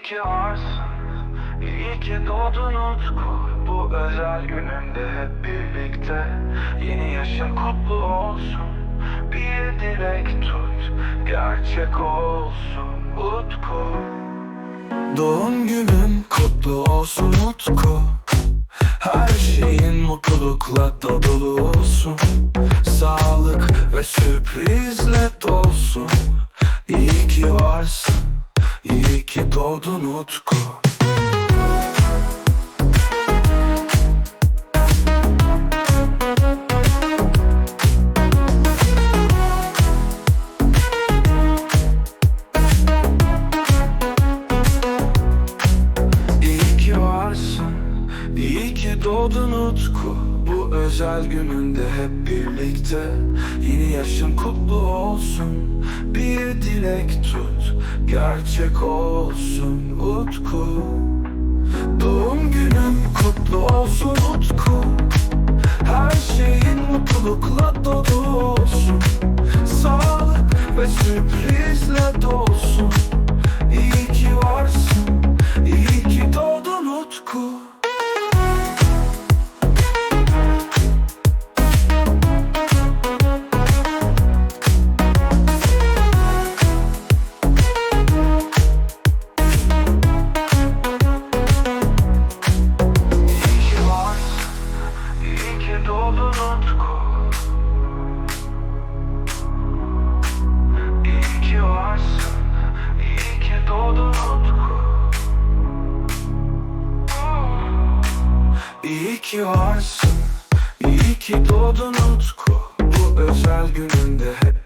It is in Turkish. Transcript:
İyi ki varsın, iyi ki doğdun Utku. Bu özel gününde hep birlikte. Yeni yaşın kutlu olsun. Bir dilek tut, gerçek olsun Utku. Doğum günün kutlu olsun Utku. Her şeyin mutlulukla dolu olsun. Sağlık ve sürprizle dolsun. İyi ki varsın İyi ki doğdun Utku doğdun Utku Bu özel gününde hep birlikte. Yeni yaşın kutlu olsun. Bir dilek tut, gerçek olsun Utku. Doğum günün kutlu olsun Utku. Her şeyin mutlulukla dolu olsun İyi ki varsın İyi ki doğdun Utku. Bu özel gününde hep